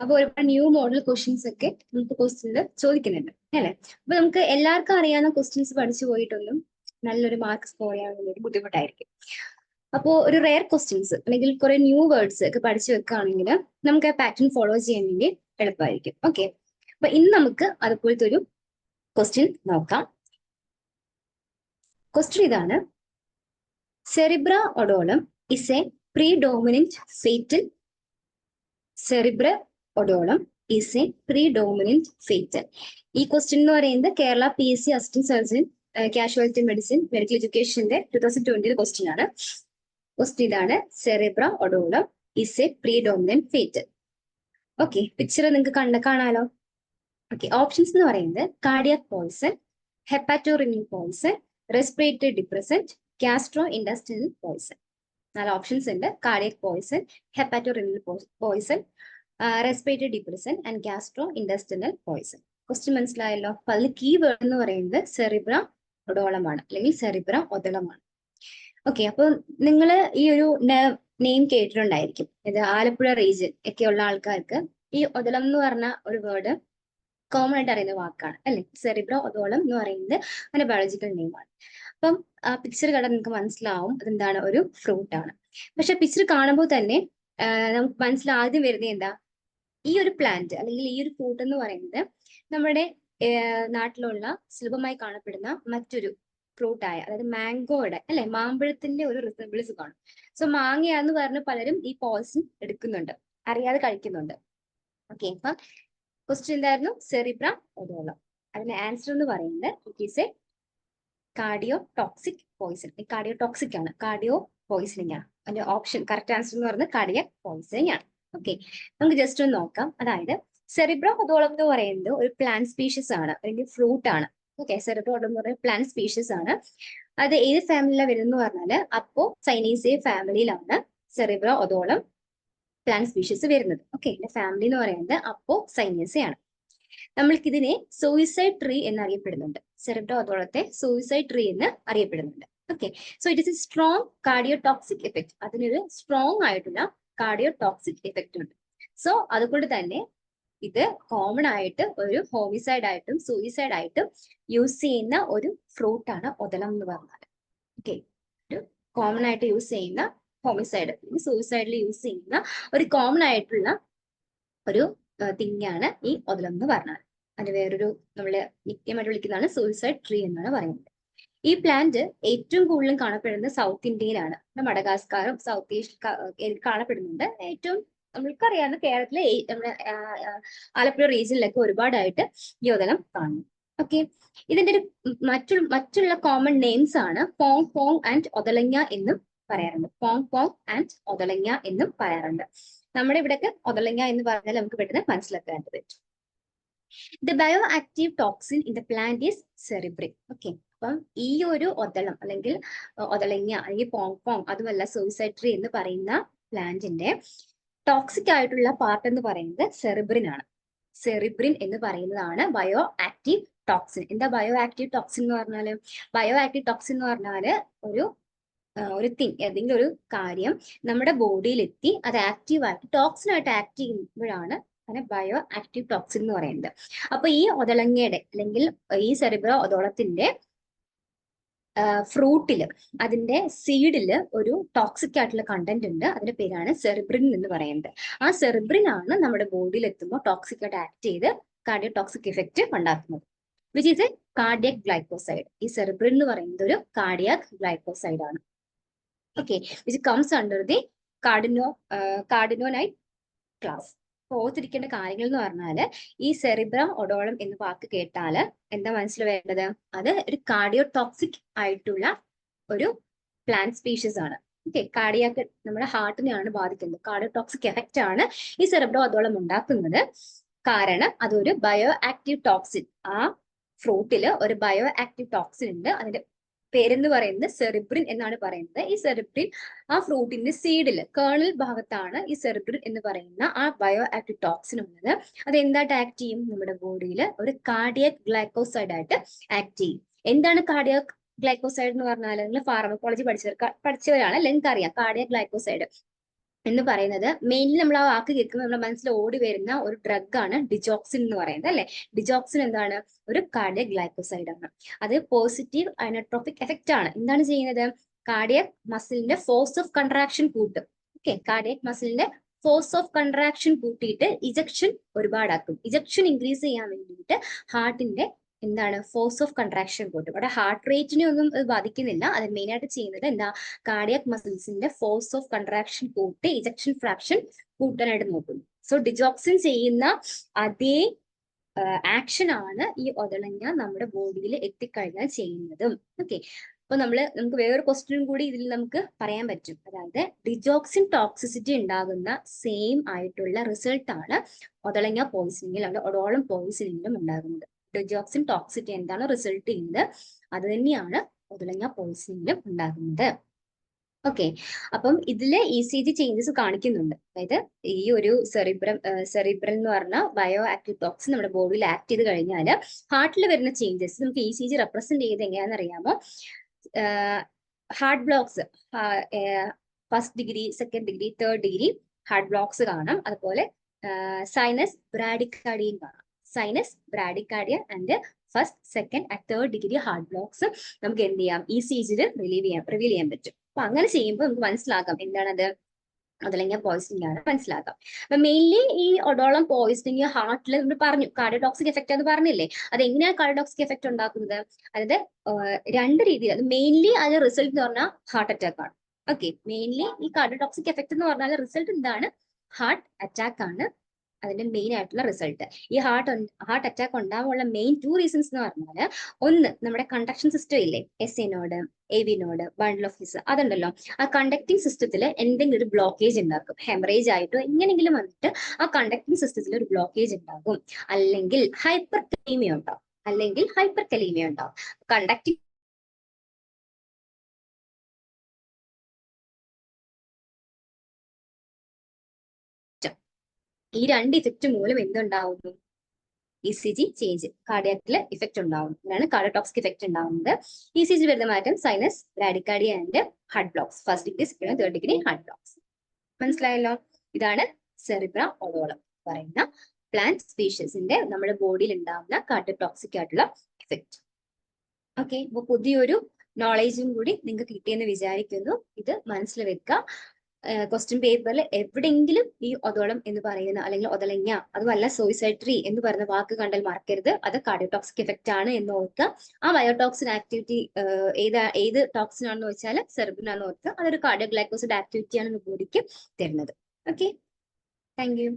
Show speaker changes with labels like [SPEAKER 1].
[SPEAKER 1] അപ്പൊ ഒരുപാട് new model questions ഒക്കെ നമുക്ക് ക്വസ്റ്റ്യനിൽ ചോദിക്കുന്നുണ്ട്. അല്ലെ? അപ്പൊ നമുക്ക് എല്ലാവർക്കും അറിയാവുന്ന ക്വസ്റ്റ്യൻസ് പഠിച്ചു പോയിട്ടൊന്നും നല്ലൊരു മാർക്ക് സ്കോർ ചെയ്യാനുള്ള ബുദ്ധിമുട്ടായിരിക്കും. അപ്പോൾ ഒരു റെയർ ക്വസ്റ്റ്യൻസ് അല്ലെങ്കിൽ കുറെ ന്യൂ വേർഡ്സ് ഒക്കെ പഠിച്ചു വെക്കുകയാണെങ്കിൽ നമുക്ക് ആ പാറ്റേൺ ഫോളോ ചെയ്യാൻ വേണ്ടി എളുപ്പമായിരിക്കും. ഓക്കെ അപ്പൊ ഇന്ന് നമുക്ക് അതുപോലത്തെ ഒരു ക്വസ്റ്റ്യൻ നോക്കാം. ക്വസ്റ്റ്യൻ ഇതാണ്. Cerbera odollam is a predominant fatal Cerbera odollam is a predominant fatal ഈ ക്വസ്റ്റ്യൻ എന്ന് പറയുന്നത് Kerala P S C assistant surgeon casualty medicine medical എഡ്യൂക്കേഷന്റെ two thousand ട്വന്റിയിൽ ക്വസ്റ്റ്യൻ ആണ്. ക്വസ്റ്റ്യൻ ഇതാണ്. Cerbera odollam is a predominant fatal okay picture നിങ്ങൾക്ക് കണ്ട കാണാലോ. Okay options എന്ന് പറയുന്നത് cardiac poison hepatorenal poison respiratory depressant gastrointestinal poison നാല് options ഉണ്ട്. Cardiac poison hepatorenal poison respiratory depressant and gastrointestinal poison question മനസ്സിലായല്ലോ? അപ്പൊ അതിൽ കീ വേർഡ് എന്ന് പറയുന്നത് സെറിബ്ര ഒടോളമാണ് അല്ലെങ്കിൽ സെറിബ്ര ഒതളമാണ് ഓക്കെ അപ്പൊ നിങ്ങൾ ഈ ഒരു നെയിം കേട്ടിട്ടുണ്ടായിരിക്കും. ഇത് ആലപ്പുഴ റീജിയൻ ഉള്ള ആൾക്കാർക്ക് ഈ ഒതളം എന്ന് പറഞ്ഞ ഒരു വേർഡ് കോമൺ ആയിട്ട് അറിയുന്ന വാക്കാണ് അല്ലെ? സെറിബ്ര ഒതോളം എന്ന് പറയുന്നത് അങ്ങനെ ബയോളജിക്കൽ നെയിമാണ് അപ്പം ആ പിക്ചർ കണ്ടാൽ നിങ്ങൾക്ക് മനസ്സിലാവും അതെന്താണ് ഒരു ഫ്രൂട്ട് ആണ്. പക്ഷെ പിക്ചർ കാണുമ്പോൾ തന്നെ നമുക്ക് മനസ്സിലാദ്യം വരുന്നത് എന്താ? ഈ ഒരു പ്ലാന്റ് അല്ലെങ്കിൽ ഈ ഒരു ഫ്രൂട്ട് എന്ന് പറയുന്നത് നമ്മുടെ നാട്ടിലുള്ള സുലഭമായി കാണപ്പെടുന്ന മറ്റൊരു ഫ്രൂട്ട് ആയ അതായത് മാംഗോയുടെ അല്ലെ? മാമ്പഴത്തിന്റെ ഒരു റിസംബിൾസ് കാണും. സോ മാങ്ങയാന്ന് പറഞ്ഞ് പലരും ഈ പോൾസൺ എടുക്കുന്നുണ്ട്. അറിയാതെ കഴിക്കുന്നുണ്ട്. ഓക്കെ അപ്പൊ ക്വസ്റ്റ്യൻ എന്തായിരുന്നു? സെറിബ്ര ഒതോളം അതിന്റെ ആൻസർ എന്ന് പറയുന്നത് it is a cardio toxic poison cardio toxic ആണ്. കാർഡിയോ പോയിസണിങ് ആണ്. അതിന്റെ ഓപ്ഷൻ കറക്റ്റ് ആൻസർ എന്ന് പറയുന്നത് കാർഡിയക് പോയിസണിങ് ആണ്. ഓക്കെ നമുക്ക് ജസ്റ്റ് ഒന്ന് നോക്കാം. അതായത് സെറിബ്രോ ഒതോളം എന്ന് പറയുന്നത് ഒരു പ്ലാന്റ് സ്പീഷ്യസ് ആണ്. അല്ലെങ്കിൽ ഫ്രൂട്ട് ആണ്. ഓക്കെ സെറിബ്രോ ഒതോളം എന്ന് പറയുന്നത് പ്ലാന്റ് സ്പീഷ്യസ് ആണ്. അത് ഏത് ഫാമിലിയിലാണ് വരുന്നത് പറഞ്ഞാൽ അപ്പോ സൈനീസേ ഫാമിലിയിലാണ് സെറിബ്രോ ഒതോളം പ്ലാന്റ് സ്പീഷ്യസ് വരുന്നത്. ഓക്കെ ഫാമിലി എന്ന് പറയുന്നത് അപ്പോ സൈനീസേ ആണ് നമ്മൾക്ക് ഇതിനെ സൂയിസൈഡ് ട്രീ എന്ന് അറിയപ്പെടുന്നുണ്ട് സെറിബ്രോ ഒതോളത്തെ സൂയിസൈഡ് ട്രീ എന്ന് അറിയപ്പെടുന്നുണ്ട്. Okay so it is a strong cardiotoxic effect അതിനൊരു സ്ട്രോങ് ആയിട്ടുള്ള കാർഡിയോ ടോക്സിക് എഫക്റ്റ് ഉണ്ട്. സോ അതുകൊണ്ട് തന്നെ ഇത് കോമൺ ആയിട്ട് ഒരു ഹോമിസൈഡ് ആയിട്ടും സൂയിസൈഡ് ആയിട്ടും യൂസ് ചെയ്യുന്ന ഒരു ഫ്രൂട്ട് ആണ് എന്ന് പറഞ്ഞാൽ ഓക്കെ ഒരു കോമൺ ആയിട്ട് യൂസ് ചെയ്യുന്ന ഹോമിസൈഡ് സൂയിസൈഡിൽ യൂസ് ചെയ്യുന്ന ഒരു കോമൺ ആയിട്ടുള്ള ഒരു തിങ്ങാണ് ഈ ഒതലം എന്ന് പറഞ്ഞാൽ അതിന് വേറൊരു നമ്മൾ നിത്യമായിട്ട് വിളിക്കുന്നതാണ് സൂയിസൈഡ് ട്രീ എന്നാണ് പറയുന്നത്. ഈ പ്ലാന്റ് ഏറ്റവും കൂടുതലും കാണപ്പെടുന്നത് സൗത്ത് ഇന്ത്യയിലാണ്. മഡഗാസ്കാറും സൗത്ത് ഏഷ്യയിൽ കാണപ്പെടുന്നുണ്ട്. ഏറ്റവും നമ്മൾക്കറിയാവുന്ന കേരളത്തിലെ നമ്മുടെ ആലപ്പുഴ റീജിയനിലൊക്കെ ഒരുപാടായിട്ട് ഒതലം കാണുന്നു. ഓക്കെ ഇതിന്റെ ഒരു മറ്റു മറ്റുള്ള കോമൺ നെയിംസ് ആണ് പോങ് പോങ് ആൻഡ് ഒതലങ്ങ എന്നും പറയാറുണ്ട്. പോങ് പോങ് ആൻഡ് ഒതലങ്ങ എന്നും പറയാറുണ്ട്. നമ്മുടെ ഇവിടേക്ക് ഒതളങ്ങ എന്ന് പറഞ്ഞാൽ നമുക്ക് പെട്ടെന്ന് മനസ്സിലാക്കാൻ പറ്റും. The bioactive toxin in the plant is cerberin okay അപ്പം ഈ ഒരു ഒതളം അല്ലെങ്കിൽ ഒതളങ്ങ അല്ലെങ്കിൽ പോങ് അതുമല്ല സൂയിസൈഡ് എന്ന് പറയുന്ന പ്ലാന്റിന്റെ ടോക്സിക് ആയിട്ടുള്ള പാർട്ട് എന്ന് പറയുന്നത് സെറിബ്രിൻ ആണ്. സെറിബ്രിൻ എന്ന് പറയുന്നതാണ് ബയോ ആക്റ്റീവ് ടോക്സിൻ എന്താ ബയോ ആക്റ്റീവ് ടോക്സിൻ എന്ന് പറഞ്ഞാൽ? ബയോ ആക്റ്റീവ് ടോക്സിൻ എന്ന് പറഞ്ഞാൽ ഒരു ഒരു തിങ് ഏതെങ്കിലും ഒരു കാര്യം നമ്മുടെ ബോഡിയിൽ എത്തി അത് ആക്റ്റീവായിട്ട് ടോക്സിൻ ആയിട്ട് ആക്ട് ചെയ്യുമ്പോഴാണ് അതിനെ ബയോ ആക്റ്റീവ് ടോക്സിൻ എന്ന് പറയുന്നത്. അപ്പൊ ഈ ഒതളങ്ങയുടെ അല്ലെങ്കിൽ ഈ സെറിബ്രോ ഒതോളത്തിന്റെ ഫ്രൂട്ടിൽ അതിന്റെ സീഡിൽ ഒരു ടോക്സിക് ആയിട്ടുള്ള കണ്ടന്റ് ഉണ്ട്. അതിന്റെ പേരാണ് സെറിബ്രിൻ എന്ന് പറയുന്നത്. ആ സെറിബ്രിൻ ആണ് നമ്മുടെ ബോഡിയിൽ എത്തുമ്പോൾ ടോക്സിക് ആയിട്ട് ആക്ട് ചെയ്ത് കാർഡിയോ ടോക്സിക് ഇഫക്റ്റ് ഉണ്ടാക്കുന്നത്. Which is a cardiac glycoside ഈ സെറിബ്രിൻ എന്ന് പറയുന്നത് ഒരു കാർഡിയക് ഗ്ലൈക്കോസൈഡ് ആണ്. Okay which comes under the cardeno cardenolide class ഓർത്തിരിക്കേണ്ട കാര്യങ്ങൾ എന്ന് പറഞ്ഞാൽ ഈ സെറിബ്രം ഒഡോളം എന്ന് വാക്ക് കേട്ടാൽ എന്താ മനസ്സിൽ വേണ്ടത് അത് ഒരു കാർഡിയോ ടോക്സിക് ആയിട്ടുള്ള ഒരു പ്ലാന്റ് സ്പീഷീസ് ആണ്. ഓക്കെ കാർഡിയാക്ക് നമ്മുടെ ഹാർട്ടിനെയാണ് ബാധിക്കുന്നത്. കാർഡിയോ ടോക്സിക് എഫക്റ്റ് ആണ് ഈ സെറിബ്രോ ഒഡോളം ഉണ്ടാക്കുന്നത്. കാരണം അതൊരു ബയോ ആക്റ്റീവ് ടോക്സിൻ ആ ഫ്രൂട്ടിൽ ഒരു ബയോ ആക്റ്റീവ് ടോക്സിൻ ഉണ്ട്. അതിന്റെ പേരെന്ന് പറയുന്നത്? സെറിബ്രിൻ എന്നാണ് പറയുന്നത്. ഈ സെറിബ്രിൻ ആ ഫ്രൂട്ടിന്റെ സീഡിൽ കേണൽ ഭാഗത്താണ് ഈ സെറിബ്രിൻ എന്ന് പറയുന്ന ആ ബയോ ആക്റ്റീവ് ടോക്സിൻ ഉള്ളത്. അത് എന്തായിട്ട് ആക്ട് ചെയ്യും? നമ്മുടെ ബോഡിയിൽ ഒരു കാർഡിയക് ഗ്ലൈക്കോസൈഡ് ആയിട്ട് ആക്ട് ചെയ്യും. എന്താണ് കാർഡിയക് ഗ്ലൈക്കോസൈഡ് എന്ന് പറഞ്ഞാൽ നിങ്ങൾ ഫാർമക്കോളജി പഠിച്ചവർ പഠിച്ചവരാണ് അല്ലെങ്കിൽ അറിയാം കാർഡിയക് ഗ്ലൈക്കോസൈഡ് എന്ന് പറയുന്നത് മെയിൻലി നമ്മൾ ആ വാക്ക് കേൾക്കുമ്പോൾ നമ്മുടെ മനസ്സിൽ ഓടി വരുന്ന ഒരു ഡ്രഗ് ആണ് ഡിജോക്സിൻ എന്ന് പറയുന്നത് അല്ലെ? ഡിജോക്സിൻ എന്താണ്? ഒരു കാർഡിയ ഗ്ലൈക്കോസൈഡ് ആണ്. അത് പോസിറ്റീവ് അനട്രോഫിക് എഫക്റ്റ് ആണ്. എന്താണ് ചെയ്യുന്നത്? കാർഡിയക് മസിലിന്റെ ഫോഴ്സ് ഓഫ് കൺട്രാക്ഷൻ കൂട്ടും. ഓക്കെ കാർഡിയക് മസിലിന്റെ ഫോഴ്സ് ഓഫ് കൺട്രാക്ഷൻ കൂട്ടിയിട്ട് ഇജക്ഷൻ ഒരുപാടാക്കും. ഇജക്ഷൻ ഇൻക്രീസ് ചെയ്യാൻ വേണ്ടിയിട്ട് ഹാർട്ടിന്റെ എന്താണ് ഫോഴ്സ് ഓഫ് കൺട്രാക്ഷൻ കൂട്ടും അവിടെ ഹാർട്ട് റേറ്റിനെ ഒന്നും ബാധിക്കുന്നില്ല. അത് മെയിൻ ആയിട്ട് ചെയ്യുന്നത് എന്താ കാർഡിയക് മസിൽസിന്റെ ഫോഴ്സ് ഓഫ് കൺട്രാക്ഷൻ കൂട്ടി ഇജക്ഷൻ ഫ്രാക്ഷൻ കൂട്ടാനായിട്ട് നോക്കുന്നു സോ ഡിജോക്സിൻ ചെയ്യുന്ന അതേ ആക്ഷൻ ആണ് ഈ ഒതളഞ്ഞ നമ്മുടെ ബോഡിയിൽ എത്തിക്കഴിഞ്ഞാൽ ചെയ്യുന്നതും. ഓക്കെ അപ്പൊ നമ്മൾ നമുക്ക് വേറൊരു ക്വസ്റ്റ്യൻ കൂടി ഇതിൽ നമുക്ക് പറയാൻ പറ്റും. അതായത് ഡിജോക്സിൻ ടോക്സിസിറ്റി ഉണ്ടാകുന്ന സെയിം ആയിട്ടുള്ള റിസൾട്ട് ആണ് ഒതളങ്ങ പോയിസണിങ്ങിൽ അല്ലെങ്കിൽ ഒടോളം പോയിസണിങ്ങിലും ഉണ്ടാകുന്നത്. ഡിജോക്സിൻ ടോക്സിറ്റി എന്താണ് റിസൾട്ട് ചെയ്യുന്നത്? അത് തന്നെയാണ് ഒതളങ്ങ പോയിസണിലും ഉണ്ടാകുന്നത്. ഓക്കെ അപ്പം ഇതിൽ ഇ സി ജി ചേഞ്ചസ് കാണിക്കുന്നുണ്ട്. അതായത് ഈ ഒരു സെറിബ്രം സെറിബ്രൽ എന്ന് പറഞ്ഞ ബയോ ആക്റ്റീവ് ടോക്സിൻ നമ്മുടെ ബോഡിയിൽ ആക്ട് ചെയ്ത് കഴിഞ്ഞാൽ ഹാർട്ടിൽ വരുന്ന ചേഞ്ചസ് നമുക്ക് ഇ സി ജി റെപ്രസെന്റ് ചെയ്ത് എങ്ങനെയാണെന്ന് അറിയാമോ? Heart blocks first degree second degree third degree heart blocks കാണാം. അതുപോലെ സൈനസ് ബ്രാഡിക്കാഡിയും കാണാം. Sinus bradycardia and first second and third degree heart blocks നമുക്ക് എന്ത് ചെയ്യാം? ഈ സി ജിയിൽ റിലീവ് ചെയ്യാം റിവീൽ ചെയ്യാൻ പറ്റും. അപ്പൊ അങ്ങനെ ചെയ്യുമ്പോൾ നമുക്ക് മനസ്സിലാക്കാം എന്താണത്? അതല്ലെങ്കിൽ പോയിസണിംഗ് ആണ് മനസ്സിലാക്കാം. അപ്പൊ മെയിൻലി ഈ ഒഡോളം പോയിസണിങ് ഹാർട്ടിൽ നമ്മൾ പറഞ്ഞു കാർഡിയോടോക്സിക് എഫക്റ്റ് എന്ന് പറഞ്ഞില്ലേ? അത് എങ്ങനെയാണ് കാർഡിയോടോക്സിക് എഫക്റ്റ് ഉണ്ടാക്കുന്നത്? അതായത് രണ്ട് രീതിയിൽ അത് മെയിൻലി അതിന്റെ റിസൾട്ട് എന്ന് പറഞ്ഞാൽ ഹാർട്ട് അറ്റാക്ക് ആണ്. ഓക്കെ മെയിൻലി ഈ കാർഡിയോടോക്സിക് എഫക്റ്റ് എന്ന് പറഞ്ഞാൽ റിസൾട്ട് എന്താണ്? ഹാർട്ട് അറ്റാക്ക് ആണ്. അതിന്റെ മെയിൻ ആയിട്ടുള്ള റിസൾട്ട് ഈ ഹാർട്ട് ഹാർട്ട് അറ്റാക്ക് ഉണ്ടാവാനുള്ള മെയിൻ ടു റീസൺസ് എന്ന് പറഞ്ഞാൽ ഒന്ന് നമ്മുടെ കണ്ടക്ഷൻ സിസ്റ്റം ഇല്ലേ S A node node A V node bundle of His അതുണ്ടല്ലോ. ആ കണ്ടക്ടിങ് സിസ്റ്റത്തിൽ എന്തെങ്കിലും ഒരു ബ്ലോക്കേജ് ഉണ്ടാക്കും. ഹെമറേജ് ആയിട്ടോ എങ്ങനെങ്കിലും വന്നിട്ട് ആ കണ്ടക്ടിങ് സിസ്റ്റത്തിൽ ഒരു ബ്ലോക്കേജ് ഉണ്ടാകും. അല്ലെങ്കിൽ ഹൈപ്പർ ക്ലീമിയ ഉണ്ടാവും. അല്ലെങ്കിൽ ഹൈപ്പർ കലീമിയ ഉണ്ടാവും. കണ്ടക്ടിങ് ഈ രണ്ട് ഇഫക്റ്റ് മൂലം എന്തുണ്ടാവുന്നു? ഇ സി ജി ചേഞ്ച് കാർഡിയാക്കിൽ ഇഫക്റ്റ് ഉണ്ടാവുന്നു. അതാണ് കാർഡിയോടോക്സിക് ഇഫക്റ്റ് ഉണ്ടാവുന്നത്. ഇ സി ജി വരുന്ന മാറ്റം sinus bradycardia and heart blocks first degree second third degree heart blocks മനസ്സിലായല്ലോ? ഇതാണ് സെറിബ്ര ഒളോളം പറയുന്ന പ്ലാന്റ് സ്പീഷീസിന്റെ നമ്മുടെ ബോഡിയിൽ ഉണ്ടാവുന്ന കാർഡിയോടോക്സിക് ആയിട്ടുള്ള ഇഫക്റ്റ് ഓക്കെ അപ്പൊ പുതിയൊരു നോളേജും കൂടി നിങ്ങൾക്ക് കിട്ടിയെന്ന് വിചാരിക്കുന്നു. ഇത് മനസ്സിൽ വെക്കുക. ക്വസ്റ്റ്യൻ പേപ്പറിൽ എവിടെയെങ്കിലും ഈ ഒതോളം എന്ന് പറയുന്ന അല്ലെങ്കിൽ ഒതളങ്ങ അതുമല്ല സോയിസൈട്രി എന്ന് പറയുന്ന വാക്ക് കണ്ടാൽ മറക്കരുത്. അത് കാർഡിയോടോക്സിക് എഫക്റ്റ് ആണ് എന്ന് ഓർക്കുക. ആ ബയോടോക്സിൻ ആക്ടിവിറ്റി ഏത് ഏത് ടോക്സിൻ ആണെന്ന് വെച്ചാൽ സെർബിൻ ആണെന്ന് ഓർക്കുക. അതൊരു കാർഡിയോ ഗ്ലൈക്കോസിഡ് ആക്ടിവിറ്റി ആണ് ബോഡിക്ക് തരുന്നത്. Okay thank you